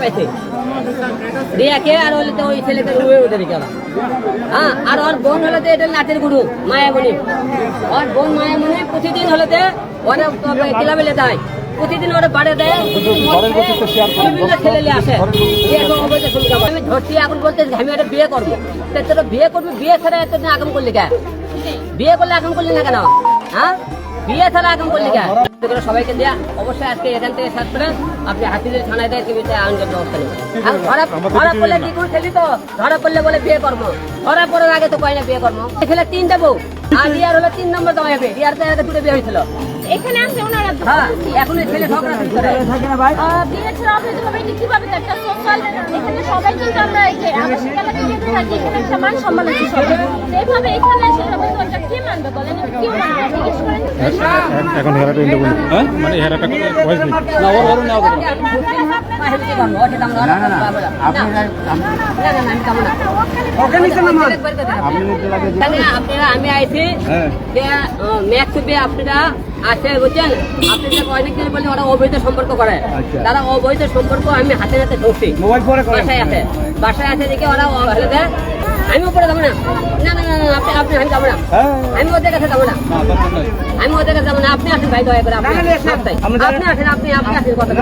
পাইছে? রিয়াকে আর হলে তো ওই ছেলেকে রুয়ে ওদের গেল হ্যাঁ আর ওর বোন হলে তো এটা নাচের গুরু মায়ামণি। ওর বোন মায়ামণি প্রতিদিন হলেতে ওরা ক্লাবে দেয়। প্রতিদিন ওরা বাড়ে দেয়। বিভিন্ন ছেলে আসে। আমি ধরছি এখন বলতে আমি একটা বিয়ে করব। তা তোরা বিয়ে করবি বিয়ে ছাড়া এতদিন আগম করলি কেন বিয়ে করলে আগম করলি না কেন? হ্যাঁ? বিয়ে ছাড়া আগম করলি কেন? সবাইকে দেয়া। অবশ্যই আজকে এখান থেকে সার্চ করে আপনি হাতিদের থানায় দেয় কি বিষয়ে আইনগত ব্যবস্থা নেবেন আর ধরা ধরা পড়লে কি করে খেলি তো? ধরা পড়লে বলে বিয়ে করব। ধরা পড়ার আগে তো কয় না বিয়ে করব? ছেলে তিন দেবো আর ইয়ার হলো তিন নম্বর দেওয়া হবে রিয়ার তো আগে দুটো বিয়ে হয়েছিল। এখানে আছে ওনারা হ্যাঁ এখন এই ছেলে করে আহ, বিয়ে ছাড়া অবৈধ কীভাবে একটা সোশ্যাল এখানে সবাই কিন্তু আমরা এই যে এলাকায় থাকি এখানে একটা মান সম্মান আছে সবাই। এইভাবে এখানে এসে একটা কে মানবে বলেন? কেউ মানবে? জিজ্ঞেস করেন। এখন হেরাটা হ্যাঁ? মানে হেরাটা ভয়েস দিন না ওর ওর না আমি আইছি। যে ম্যাক্স আপনারা আছে বুঝছেন আপনারা অনেক দিন বলে ওরা অবৈধ সম্পর্ক করে। তারা অবৈধ সম্পর্ক আমি হাতে হাতে ঢুকছি বাসায় আছে। বাসায় আছে দেখে ওরা হলে দেয় আমি উপরে যাব না। না না আপনি আপনি আমি যাব না। আমি ওদের কাছে যাব না। আমি ওদের কাছে যাব না। আপনি আসেন ভাই দয়া করে আপনি আপনি আসেন আপনি আপনি আসেন কথা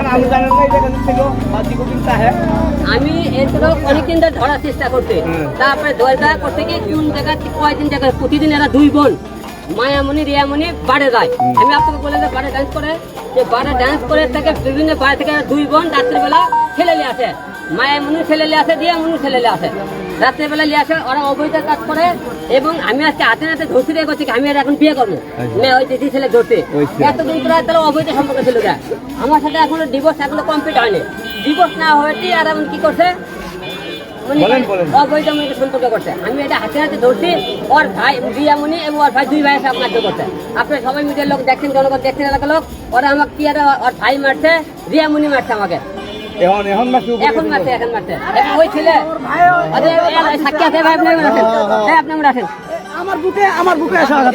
আমি এগুলো অনেকদিন ধরে ধরার চেষ্টা করছি। তারপরে ধরা করতে গিয়ে কোন জায়গা কয়দিন জায়গায় প্রতিদিন এরা দুই বোন। মায়ামণি রিয়ামণি বাড়ে যায় আমি আপনাকে বলে যে বাড়ে ডান্স করে। যে বাড়ে ডান্স করে থেকে বিভিন্ন বাড়ি থেকে দুই বোন রাত্রিবেলা ছেলে নিয়ে আসে। মায়ামণি ছেলে নিয়ে আসে রিয়ামণি ছেলে নিয়ে আসে। রাত্রিবেলা নিয়ে আসে ওরা অবৈধ কাজ করে এবং আমি আজকে হাতে হাতে ধরতে দিয়ে করছি আমি আর এখন বিয়ে করব। মেয়ে ওই দিদি ছেলে ধরতে এতদিন করে তাহলে অবৈধ সম্পর্ক ছিল আমার সাথে এখনও ডিভোর্স এখনও কমপ্লিট হয়নি। ডিভোর্স না হয়েছে আর এখন কি করছে? উনি অবৈধ মেয়েকে সম্পর্ক করছে। আমি এটা হাতে হাতে ধরছি ওর ভাই রিয়ামণি এবং ওর ভাই দুই ভাই এসে আপনার করছে আপনার সবাই মিডিয়ার লোক দেখছেন জনগণ দেখছেন এলাকার লোক ওরা আমাকে কি আর ওর ভাই মারছে রিয়ামণি মারছে আমাকে। এখন এখন মাসে এখন মারছে এখন মারছে। ওই ছেলে সাক্ষী আছে ভাই আপনি আসেন হ্যাঁ আপনি রাখেন। আসেন আমার বুকে আমার বুকে আসা আঘাত?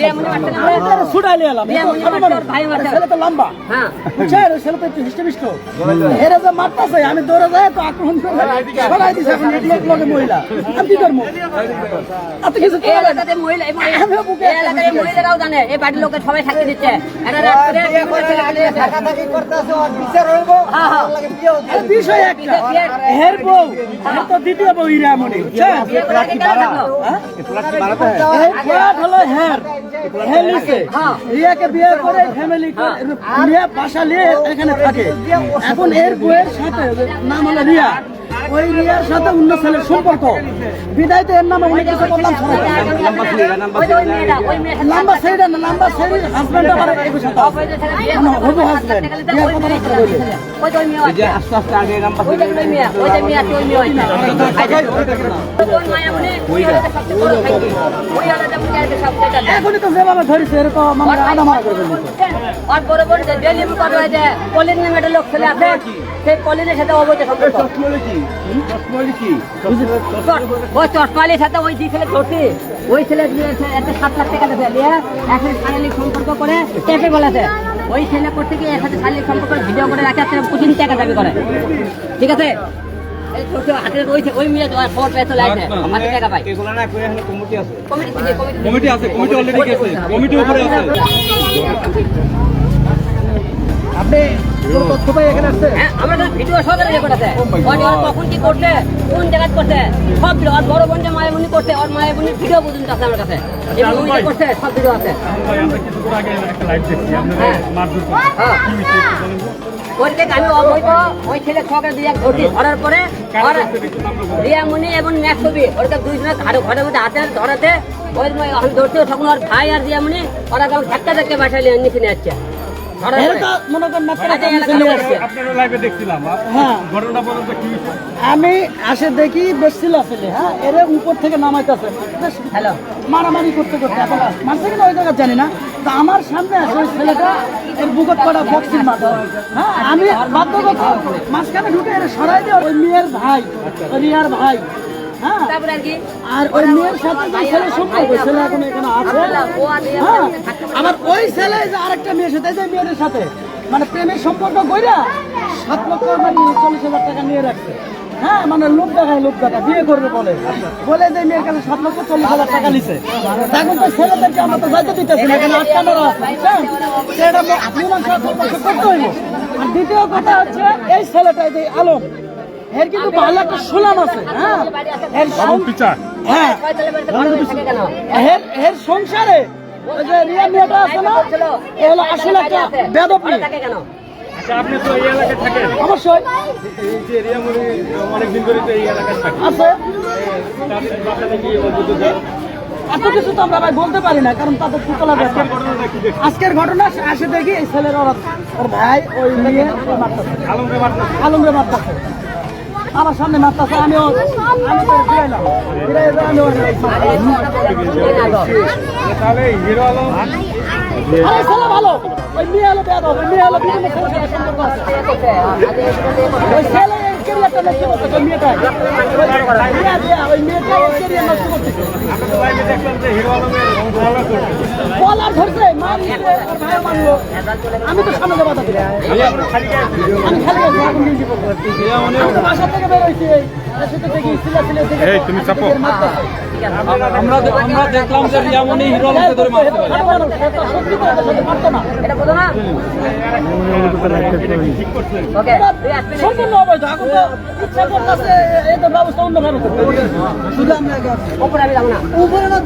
ছুটাইলে এলাম। ছেলে তো লম্বা। হ্যাঁ। বুঝছেন? ওই ছেলে তো একটু হিষ্টমিষ্ট। এরা যে মারতাছে আমি দৌড়ে যাই তো আক্রমণ করে দিছে এখন এক লোক লগে মহিলা। আমি কি করব? এত কিছু মহিলারাও জানে এই বাড়ির সবাই দিচ্ছে। হ্যাঁ, হ্যাঁ। বিষয় একটা হের বউ। তো দ্বিতীয় বউ ইরামণি বুঝছেন? ফ্ল্যাট হলো হের হের হ্যাঁ। রিয়াকে বিয়ে করে ফ্যামিলি রিয়া বাসা নিয়ে এখানে থাকে। এখন এর বইয়ের সাথে নাম হলো রিয়া। ওই রিয়ার সাথে অন্য ছেলের সম্পর্ক। বিদায় তো এর নামে অনেক কিছু করলাম নাম্বার সেইটা না নাম্বার সেই হাজব্যান্ড আমার হবু হাজব্যান্ড কথা। আস্তে আস্তে আগে নাম্বার এখনই তো যেভাবে ধরেছে এরকম আধা মারা করে ফেলছে। আর বড় বড় যে ডেলিভারি করা কলিন নামে একটা লোক ছেলে আছে সেই কলিনের সাথে অবৈধ সম্পর্ক। চশমালির সাথে ওই যে ছেলে ওই ছেলে দিয়ে এসে এত সাত লাখ টাকা দেবে দিয়ে এখন শারীরিক সম্পর্ক করে টেপে বলেছে। ওই ছেলে করতে গিয়ে এর সাথে শারীরিক সম্পর্ক ভিডিও করে রাখে আর কোচিং টাকা দাবি করে। ঠিক আছে? কমিটি আছে। কমিটি কমিটি কমিটি আছে কমিটি অলরেডি গেছে। কমিটি উপরে আছে। আপনি কোনো এখানে আসছে হ্যাঁ, আমরা তো ভিডিও সহকারে ইয়ে করতেছে। কখন কি কোন জায়গায় করছে সব ভিডিও। বড় ভিডিও পর্যন্ত আছে আমার কাছে। করছে সব ভিডিও আছে। আমরা কিছুক্ষণ আগে একটা লাইভ দেখছি। আপনাদের হ্যাঁ। মারধর হ্যাঁ। আমি অবৈধ ওই ছেলে ধরার পরে রিয়ামণি এবং ওরকে দুইজনে ঘাড়ে ঘরের মধ্যে হাতে ধরাতে ওই তখন ওর ভাই আর রিয়ামণি ওরা কেমন ধাক্কা ধাক্কা বাসায় নিয়ে নিচে নিয়ে যাচ্ছে। আচ্ছা, হ্যাঁ। আমি আসে দেখি বেশ ছিল আসলে হ্যাঁ? এর উপর থেকে নামাইতেছে। বেশ হ্যালো মারামারি করতে করতে এখন মারছে কিনা ওই জায়গা জানি না। তো আমার সামনে আসে ওই ছেলেটা এর বুকত করা বক্সিং মারছে হ্যাঁ আমি বাধ্যগত। মাঝখানে ঢুকে এর সরাই দিয়ে ওই মেয়ের ভাই রিয়ার ভাই। হ্যাঁ। তারপরে আর কি? আর ওই মেয়ের সাথে যে ছেলে সম্পর্ক, ছেলে এখন এখানে আছে? হ্যাঁ। আবার ওই ছেলে যে আরেকটা মেয়ের সাথে যে মেয়েদের সাথে মানে প্রেমের সম্পর্ক কইরা সাত লক্ষ মানে চল্লিশ হাজার টাকা নিয়ে রাখছে। হ্যাঁ মানে লোক দেখায় লোক দেখা বিয়ে করবে বলে। বলে যে মেয়ের কাছে সাত লক্ষ চল্লিশ হাজার টাকা নিছে। এখন তো ছেলেদেরকে আমরা তো যাইতে দিতেছি এখানে আটকানোর আছে। হ্যাঁ সেটা মীমাংসা করতে হইব। আর দ্বিতীয় কথা হচ্ছে, এই ছেলেটা যে আলম, এর কিন্তু ভালো একটা সুনাম আছে। হ্যাঁ এর পিচার হ্যাঁ। এর সংসারে রিয়া মেয়েটা আছে না এ হলো আসলে একটা বেদব ভালো মেয়ে থাকে কেন আচ্ছা আপনি তো এই এলাকায় থাকেন। অবশ্যই। যে রিয়ামণি অনেকদিন ধরে তো এই এলাকায় থাকে আছে। তার বাসাটা অদ্ভুত এত কিছু তো আমরা ভাই বলতে পারি না কারণ তাদের ফুটলার ব্যাপার। আজকের ঘটনা আসে দেখি এই ছেলের ওর ভাই ওই মেয়ে। ওই মারতেছে। আলমরে মারতেছে। আমার সামনে মারতেছে আমিও আমি তো ফিরাইলাম ভালো। ওই মেয়ে হলো বেদ ওই মেয়ে হলো বিভিন্ন ছেলের সম্পর্ক আছে ওই ছেলে কলার ধরছে আমি তো সামনে বাধা দিলাম। আমি খালি তো থেকে বের এই, তুমি চাপো। আমরা আমরা দেখলাম যে রিয়ামণি হিরো আলমকে ধরে মারতে পারে। উপরে না